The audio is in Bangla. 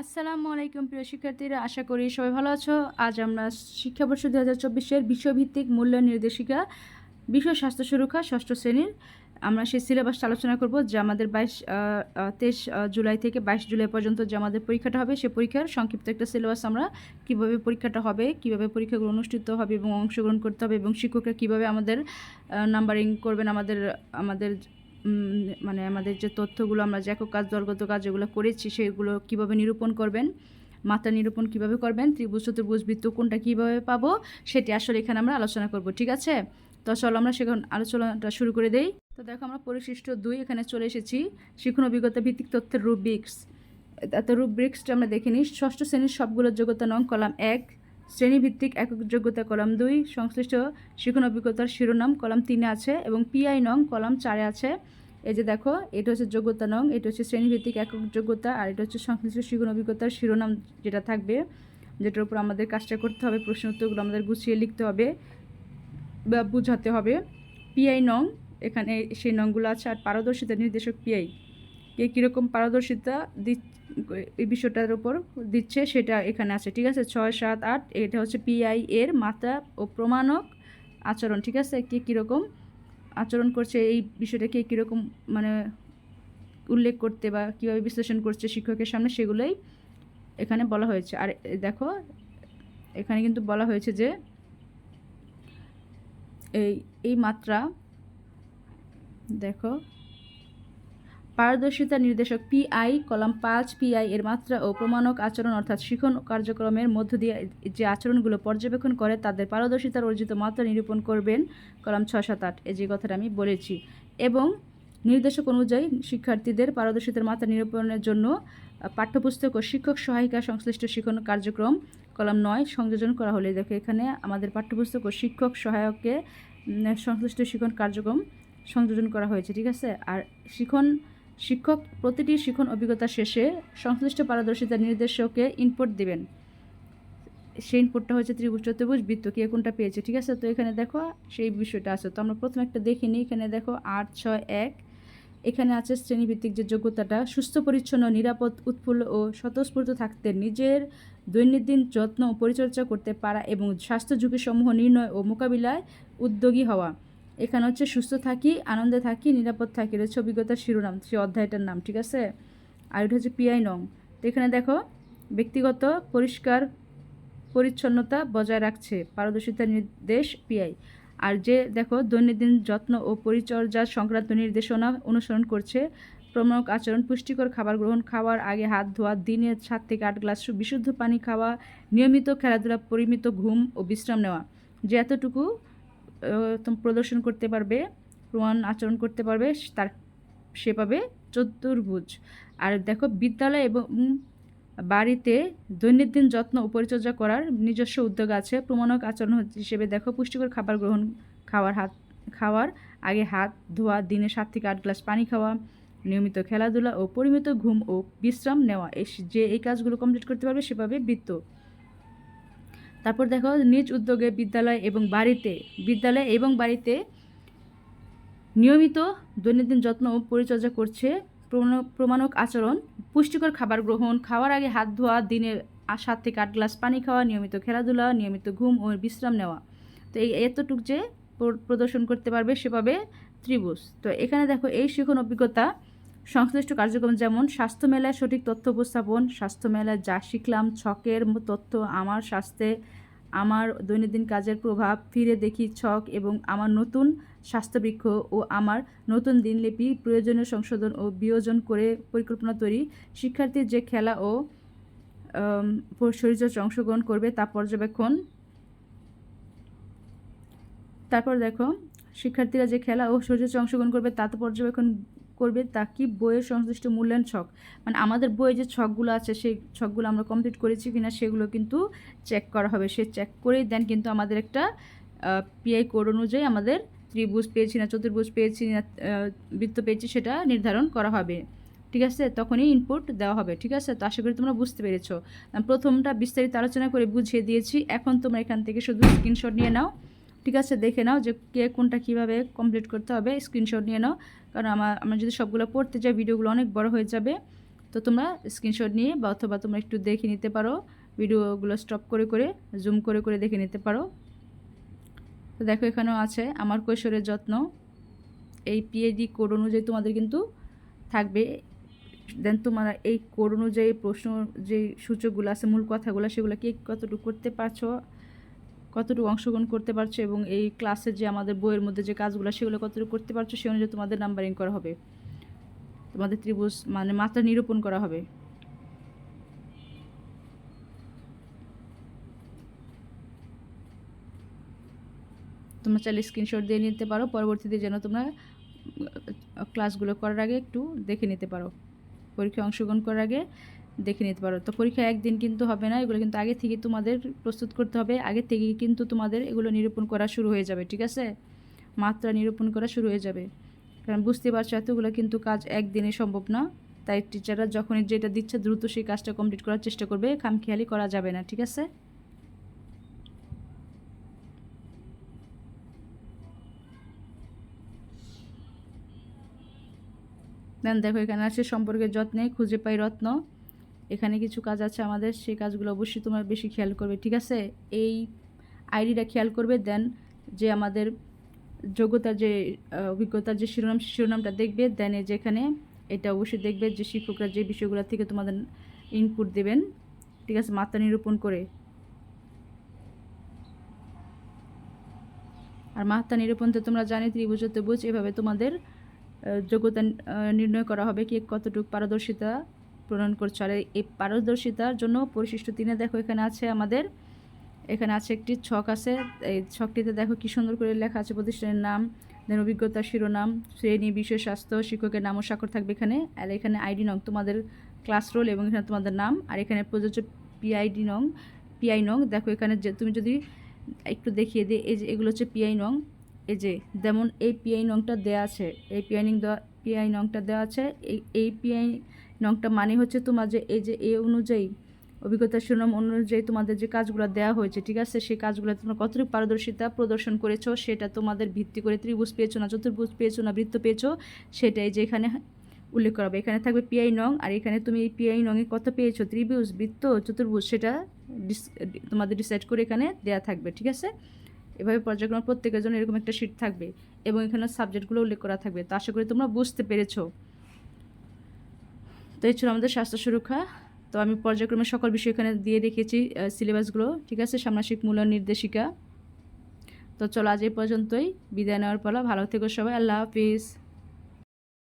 আসসালামু আলাইকুম, প্রিয় শিক্ষার্থীরা। আশা করি সবাই ভালো আছো। আজ আমরা শিক্ষাবর্ষ দু হাজার চব্বিশের বিশ্বভিত্তিক মূল্য নির্দেশিকা বিশ্ব স্বাস্থ্য সুরক্ষা, ষষ্ঠ শ্রেণির আমরা সেই সিলেবাসটা আলোচনা করব, যে আমাদের বাইশ তেইশ জুলাই থেকে বাইশ জুলাই পর্যন্ত যে আমাদের পরীক্ষাটা হবে, সে পরীক্ষার সংক্ষিপ্ত একটা সিলেবাস আমরা কীভাবে পরীক্ষাটা হবে, কীভাবে পরীক্ষাগুলো অনুষ্ঠিত হবে এবং অংশগ্রহণ করতে হবে এবং শিক্ষকরা কীভাবে আমাদের নাম্বারিং করবেন, আমাদের আমাদের মানে আমাদের যে তথ্যগুলো আমরা একক কাজ, দলগত কাজ যেগুলো করেছি, সেগুলো কীভাবে নিরূপণ করবেন, মাত্রা নিরূপণ কীভাবে করবেন, ত্রিভুজ, চতুর্ভুজ বৃত্ত কোনটা কীভাবে পাবো, সেটি আসলে এখানে আমরা আলোচনা করব, ঠিক আছে? তো চলো আমরা সেখান আলোচনাটা শুরু করে দেই। তো দেখো আমরা পরিশিষ্ট দুই এখানে চলে এসেছি শিক্ষণ অভিজ্ঞতা ভিত্তিক তথ্যের রুব্রিক্স। এত রুব্রিক্সটা আমরা দেখে নিই ষষ্ঠ শ্রেণির সবগুলো যোগ্যতা নং, কলাম এক। শ্রেণীভিত্তিক একক যোগ্যতা কলাম দুই, সংশ্লিষ্ট শিক্ষণ অভিজ্ঞতার শিরোনাম কলাম তিনে আছে এবং পিআই নং কলাম চারে আছে। এই যে দেখো, এটা হচ্ছে যোগ্যতা নং, এটা হচ্ছে শ্রেণীভিত্তিক একক যোগ্যতা আর এটা হচ্ছে সংশ্লিষ্ট শিক্ষণ অভিজ্ঞতার শিরোনাম যেটা থাকবে, যেটার উপর আমাদের কাজটা করতে হবে, প্রশ্ন উত্তরগুলো আমাদের গুছিয়ে লিখতে হবে বা বুঝাতে হবে। পিআই নং, এখানে সেই নংগুলো আছে, আর পারদর্শিতা নির্দেশক পিআই। কে কীরকম পারদর্শিতা এই বিষয়টার উপর দিচ্ছে, সেটা এখানে আছে, ঠিক আছে? ছয়, সাত, আট, এটা হচ্ছে পিআই এর মাত্রা ও প্রমাণক আচরণ, ঠিক আছে? কে কীরকম আচরণ করছে, এই বিষয়টা কে কীরকম মানে উল্লেখ করতে বা কীভাবে বিশ্লেষণ করছে শিক্ষকের সামনে, সেগুলোই এখানে বলা হয়েছে। আর দেখো, এখানে কিন্তু বলা হয়েছে যে এই এই মাত্রা, দেখো পারদর্শিতা নির্দেশক পিআই কলাম পাঁচ পিআই এর মাত্রা ও প্রমাণক আচরণ অর্থাৎ শিখন কার্যক্রমের মধ্য দিয়ে যে আচরণগুলো পর্যবেক্ষণ করে তাদের পারদর্শিতার অর্জিত মাত্রা নিরূপণ করবেন কলাম ছয়, সাত, আট। এই যে কথাটা আমি বলেছি। এবং নির্দেশক অনুযায়ী শিক্ষার্থীদের পারদর্শিতার মাত্রা নিরূপণের জন্য পাঠ্যপুস্তক ও শিক্ষক সহায়িকা সংশ্লিষ্ট শিক্ষণ কার্যক্রম কলাম নয় সংযোজন করা হলে। দেখো এখানে আমাদের পাঠ্যপুস্তক ও শিক্ষক সহায়ককে সংশ্লিষ্ট শিক্ষণ কার্যক্রম সংযোজন করা হয়েছে, ঠিক আছে? আর শিখন শিক্ষক প্রতিটি শিক্ষণ অভিজ্ঞতা শেষে সংশ্লিষ্ট পারদর্শিতা নির্দেশকে ইনপুট দিবেন। সেই ইনপুটটা হচ্ছে ত্রিভুজ, চতুর্ভুজ, বৃত্ত, কে কোনটা পেয়েছে, ঠিক আছে? তো এখানে দেখো সেই বিষয়টা আছে। তো আমরা প্রথমে একটা দেখে নিই। এখানে দেখো আট, ছয়, এক। এখানে আছে শ্রেণীভিত্তিক যে যোগ্যতাটা, সুস্থ, পরিচ্ছন্ন, নিরাপদ, উৎফুল্ল ও স্বতঃস্ফূর্ত থাকতে নিজের দৈনন্দিন যত্ন পরিচর্যা করতে পারা এবং স্বাস্থ্য ঝুঁকিসমূহ নির্ণয় ও মোকাবিলায় উদ্যোগী হওয়া। এখানে হচ্ছে সুস্থ থাকি, আনন্দে থাকি, নিরাপদ থাকি। এটা হচ্ছে অভিজ্ঞতার শিরোনাম, সেই অধ্যায়টার নাম, ঠিক আছে? আর এটা হচ্ছে পিআই নং। তো এখানে দেখো, ব্যক্তিগত, পরিষ্কার, পরিচ্ছন্নতা বজায় রাখছে, পারদর্শিতা নির্দেশ পিআই। আর যে দেখো, দৈনন্দিন যত্ন ও পরিচর্যা সংক্রান্ত নির্দেশনা অনুসরণ করছে প্রমুখ আচরণ, পুষ্টিকর খাবার গ্রহণ, খাওয়ার আগে হাত ধোয়া, দিনে সাত থেকে আট গ্লাস বিশুদ্ধ পানি খাওয়া, নিয়মিত খেলাধুলা, পরিমিত ঘুম ও বিশ্রাম নেওয়া। যে এতটুকু প্রদর্শন করতে পারবে প্রমাণ আচরণ করতে পারবে, তার, সে পাবে চতুর্ভুজ। আর দেখো, বিদ্যালয় এবং বাড়িতে দৈনন্দিন যত্ন ও পরিচর্যা করার নিজস্ব উদ্যোগ আছে। প্রমাণক আচরণ হিসেবে দেখো, পুষ্টিকর খাবার গ্রহণ, খাওয়ার হাত, খাওয়ার আগে হাত ধোয়া, দিনে সাত থেকে আট গ্লাস পানি খাওয়া, নিয়মিত খেলাধুলা ও পরিমিত ঘুম ও বিশ্রাম নেওয়া। এই যে এই কাজগুলো কমপ্লিট করতে পারবে সেভাবে বৃত্ত। তারপর দেখো, নিজ উদ্যোগে বিদ্যালয় এবং বাড়িতে, বিদ্যালয় এবং বাড়িতে নিয়মিত দৈনন্দিন যত্ন ও পরিচর্যা করছে প্রমাণ- প্রমাণক আচরণ, পুষ্টিকর খাবার গ্রহণ, খাওয়ার আগে হাত ধোয়া, দিনে সাত থেকে আট গ্লাস পানি খাওয়া, নিয়মিত খেলাধুলা, নিয়মিত ঘুম ও বিশ্রাম নেওয়া। তো এই এতটুক যে প্রদর্শন করতে পারবে সেভাবে ত্রিভুজ। তো এখানে দেখো, এই শিখন অভিজ্ঞতা সংশ্লিষ্ট কার্যক্রম যেমন স্বাস্থ্য মেলায় সঠিক তথ্য উপস্থাপন স্বাস্থ্য মেলায় যা শিখলাম, ছকের তথ্য, আমার স্বাস্থ্যে আমার দৈনন্দিন কাজের প্রভাব, ফিরে দেখি ছক এবং আমার নতুন স্বাস্থ্যবৃক্ষ ও আমার নতুন দিনলিপি, প্রয়োজনীয় সংশোধন ও বিয়োজন করে পরিকল্পনা তৈরি। শিক্ষার্থীর যে খেলা ও শরীরচর্চা অংশগ্রহণ করবে তা পর্যবেক্ষণ। তারপর দেখো, শিক্ষার্থীরা যে খেলা ও শরীরচর্চা অংশগ্রহণ করবে তা তো পর্যবেক্ষণ করবে তা কি বইয়ের সংশ্লিষ্ট মূল্যায়ন ছক? মানে আমাদের বইয়ে যে ছকগুলো আছে, সেই ছকগুলো আমরা কমপ্লিট করেছি কিনা সেগুলো কিন্তু চেক করা হবে। সে চেক করেই দেন কিন্তু আমাদের একটা পিআই কোড অনুযায়ী আমাদের ত্রিভুজ পেয়েছি না, চতুর্ভুজ পেয়েছি না বৃত্ত পেয়েছি সেটা নির্ধারণ করা হবে। ঠিক আছে? তখনই ইনপুট দেওয়া হবে। ঠিক আছে? তো আশা করি তোমরা বুঝতে পেরেছ। প্রথমটা বিস্তারিত আলোচনা করে বুঝিয়ে দিয়েছি। এখন তোমরা এখান থেকে শুধু স্ক্রিনশট নিয়ে নাও। ঠিক আছে, দেখে নাও যে কে কোনটা কীভাবে কমপ্লিট করতে হবে স্ক্রিনশট নিয়ে নাও। কারণ আমার আমরা যদি সবগুলো পড়তে যাই ভিডিওগুলো অনেক বড় হয়ে যাবে। তো তোমরা স্ক্রিনশট নিয়ে বা অথবা তোমরা একটু দেখে নিতে পারো ভিডিওগুলো স্টপ করে করে জুম করে করে দেখে নিতে পারো। তো দেখো এখানেও আছে, আমার কৈশোরের যত্ন। এই পিএইচডি কোড অনুযায়ী তোমাদের কিন্তু থাকবে। দেন তোমরা এই কোড অনুযায়ী প্রশ্ন যে সূচকগুলো আছে, মূল কথাগুলো, সেগুলো কি কতটুকু করতে পারছ? কতটুকু অংশগ্রহণ করতে পারছ এবং এই ক্লাসে যে আমাদের বইয়ের মধ্যে যে কাজগুলো, সেগুলো কতটুকু করতে পারছ, সে অনুযায়ী তোমাদের নাম্বারিং করা হবে। তোমাদের ত্রিভুজ মানে মাত্রা নিরূপণ করা হবে। তোমরা চাইলে স্ক্রিনশট দিয়ে নিতে পারো, পরবর্তীতে যেন তোমরা ক্লাসগুলো করার আগে একটু দেখে নিতে পারো। পরীক্ষায় অংশগ্রহণ করার আগে দেখে নিতে পারো। তো পরীক্ষা একদিন কিন্তু হবে না, এগুলো কিন্তু আগে থেকে তোমাদের প্রস্তুত করতে হবে। আগে থেকে কিন্তু তোমাদের এগুলো নিরূপণ করা শুরু হয়ে যাবে, ঠিক আছে? মাত্রা নিরূপণ করা শুরু হয়ে যাবে। কারণ বুঝতে পারছ, এতগুলো কিন্তু কাজ একদিনে সম্ভব না। তাই টিচাররা যখনই যেটা দিচ্ছে দ্রুত সেই কাজটা কমপ্লিট করার চেষ্টা করবে, খামখেয়ালি করা যাবে না, ঠিক আছে? দেন দেখো এখানে আছে সম্পর্কের যত্নে খুঁজে পাই রত্ন। এখানে কিছু কাজ আছে আমাদের, সেই কাজগুলো অবশ্যই তোমরা বেশি খেয়াল করবে, ঠিক আছে? এই আইডিটা খেয়াল করবে, দেন যে আমাদের যোগ্যতার যে অভিজ্ঞতার যে শিরোনাম শিরোনামটা দেখবে, দেন এই যে এখানে এটা অবশ্যই দেখবে যে শিক্ষকরা যে বিষয়গুলো থেকে তোমাদের ইনপুট দেবেন, ঠিক আছে? মাত্রা নিরূপণ করে। আর মাত্রা নিরূপণতে তোমরা জানি, ত্রিভুজ ত্রিভুজ, এভাবে তোমাদের যোগ্যতা নির্ণয় করা হবে কি কতটুকু পারদর্শিতা প্রণয়ন করছ। আর এই পারদর্শিতার জন্য পরিশিষ্ট তিনে দেখো এখানে আছে আমাদের, এখানে আছে একটি ছক আছে। এই ছকটিতে দেখো কি সুন্দর করে লেখা আছে প্রতিষ্ঠানের নাম, দেন অভিজ্ঞতা শিরোনাম, শ্রেণি, বিষয়, স্বাস্থ্য, শিক্ষকের নাম ও স্বাক্ষর থাকবে এখানে। আর এখানে আইডি নং, তোমাদের ক্লাস রোল এবং এখানে তোমাদের নাম। আর এখানে প্রযোজ্য পিআইডি নং, পিআই নং, দেখো এখানে যে, তুমি যদি একটু দেখিয়ে দিই, এই যে এগুলো হচ্ছে পিআই নং। এই যে, যেমন এই পিআই নংটা দেওয়া আছে এই পিআই নং দেওয়া পিআই নংটা দেওয়া আছে, এই এই পিআই নংটা মানে হচ্ছে তোমার যে এই যে এ অনুযায়ী, অভিজ্ঞতা শিরোনাম অনুযায়ী তোমাদের যে কাজগুলো দেওয়া হয়েছে, ঠিক আছে? সেই কাজগুলো তোমরা কতটুকু পারদর্শিতা প্রদর্শন করেছ, সেটা তোমাদের ভিত্তি করে ত্রিভুজ পেয়েছ না চতুর্ভুজ পেয়েছ না বৃত্ত পেয়েছ, সেটাই যে এখানে উল্লেখ করা হবে। এখানে থাকবে পিআই নং, আর এখানে তুমি এই পিআই নংয়ে কত পেয়েছ? ত্রিভুজ, বৃত্ত, চতুর্ভুজ, সেটা তোমাদের ডিসাইড করে এখানে দেওয়া থাকবে, ঠিক আছে? এভাবে পর্যায়ক্রমে প্রত্যেকের জন্য এরকম একটা শিট থাকবে এবং এখানে সাবজেক্টগুলো উল্লেখ করা থাকবে। তো আশা করি তোমরা বুঝতে পেরেছ। তো এই ছিল আমাদের স্বাস্থ্য সুরক্ষা। তো আমি পর্যায়ক্রমে সকল বিষয় এখানে দিয়ে রেখেছি সিলেবাসগুলো ঠিক আছে? সামনাসিক মূল্য নির্দেশিকা। তো চলো আজ এই পর্যন্তই। বিদায় নেওয়ার পালা। ভালো থেকো সবাই। আল্লাহ হাফিজ।